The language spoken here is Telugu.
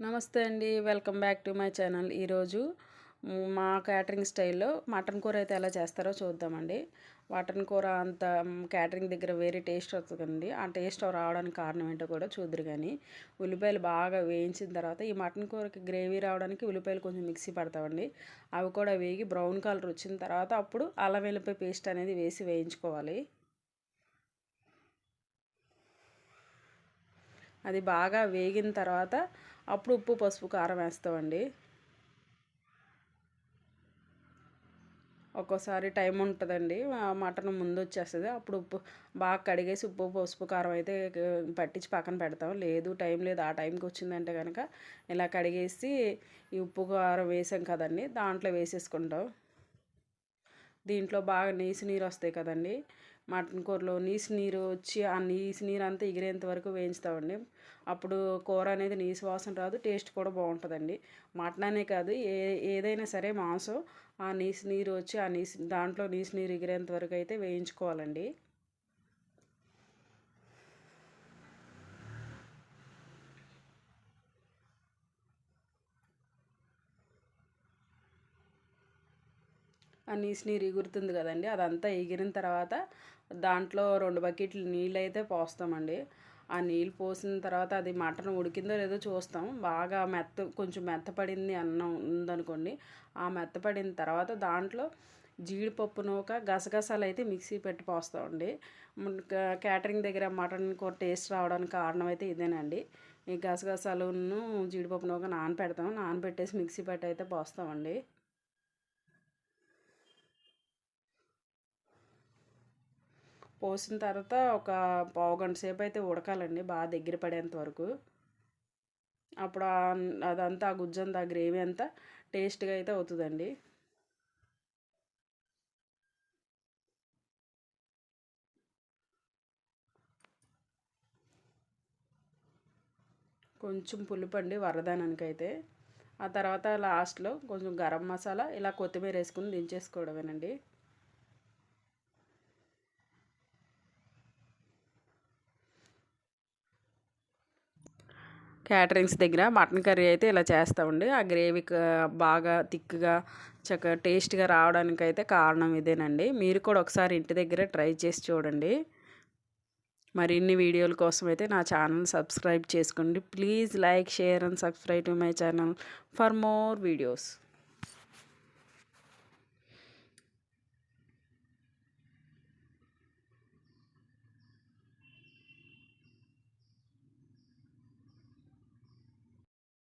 నమస్తే అండి. Welcome back to my channel. ఈరోజు మా క్యాటరింగ్ స్టైల్లో మటన్ కూర అయితే ఎలా చేస్తారో చూద్దామండి. మటన్ కూర అంత క్యాటరింగ్ దగ్గర వేరే టేస్ట్ వస్తుందండి. ఆ టేస్ట్ రావడానికి కారణం ఏంటో కూడా చూద్దరు కానీ ఉల్లిపాయలు బాగా వేయించిన తర్వాత ఈ మటన్ కూరకి గ్రేవీ రావడానికి ఉల్లిపాయలు కొంచెం మిక్సీ పడతామండి. అవి కూడా వేగి బ్రౌన్ కలర్ వచ్చిన తర్వాత అప్పుడు అల్లం వెల్లిపాయ పేస్ట్ అనేది వేసి వేయించుకోవాలి. అది బాగా వేగిన తర్వాత అప్పుడు ఉప్పు పసుపు కారం వేస్తామండి. ఒక్కోసారి టైం ఉంటుందండి. మటన్ ముందు వచ్చేస్తుంది. అప్పుడు ఉప్పు బాగా కడిగేసి ఉప్పు పసుపు కారం అయితే పట్టించి పక్కన పెడతాం. లేదు టైం లేదు. ఆ టైంకి వచ్చిందంటే కనుక ఇలా కడిగేసి ఈ ఉప్పు కారం వేసాం కదండి. దాంట్లో వేసేసుకుంటాం. దీంట్లో బాగా నీసు నీరు వస్తాయి కదండి. మటన్ కూరలో నీసు నీరు వచ్చి ఆ నీసు నీరు అంతా ఎగిరేంత వరకు వేయించుతామండి. అప్పుడు కూర అనేది నీసు వాసన రాదు టేస్ట్ కూడా బాగుంటుందండి. మటన్ అనే కాదు ఏ ఏదైనా సరే మాంసం ఆ నీసు నీరు వచ్చి ఆ నీసు దాంట్లో నీసు నీరు ఎగిరేంత వరకు అయితే వేయించుకోవాలండి. ఆ నీసు నీరు ఎగురుతుంది కదండి అదంతా ఎగిరిన తర్వాత దాంట్లో రెండు బకెట్లు నీళ్ళు అయితే పోస్తామండి. ఆ నీళ్ళు పోసిన తర్వాత అది మటన్ ఉడికిందో లేదో చూస్తాం. బాగా మెత్త కొంచెం మెత్తపడింది అన్నం ఉందనుకోండి ఆ మెత్తపడిన తర్వాత దాంట్లో జీడిపప్పు నూక గసగసాలు అయితే మిక్సీ పెట్టి పోస్తామండి. క్యాటరింగ్ దగ్గర మటన్ కూర టేస్ట్ రావడానికి కారణం అయితే ఇదేనండి. ఈ గసగసాలను జీడిపప్పు నూక నానపెడతాం. నానబెట్టేసి మిక్సీ పెట్టి అయితే పోస్తామండి. పోసిన తర్వాత ఒక పావు గంట సేపు అయితే ఉడకాలండి బాగా దగ్గర పడేంత వరకు. అప్పుడు అదంతా ఆ గుజ్జంతా ఆ గ్రేవీ అంతా టేస్ట్గా అయితే అవుతుందండి. కొంచెం పులుపండి వరదానానికైతే. ఆ తర్వాత లాస్ట్లో కొంచెం గరం మసాలా ఇలా కొత్తిమీర వేసుకుని దించేసుకోవడమేనండి. క్యాటరింగ్స్ దగ్గర మటన్ కర్రీ అయితే ఇలా చేస్తామండి ఆ గ్రేవీ బాగా థిక్గా చక్కగా టేస్ట్గా రావడానికి అయితే కారణం ఇదేనండి. మీరు కూడా ఒకసారి ఇంటి దగ్గర ట్రై చేసి చూడండి. మరిన్ని వీడియోల కోసం అయితే నా ఛానల్ సబ్స్క్రైబ్ చేసుకోండి. Please like share and subscribe to my channel for more videos.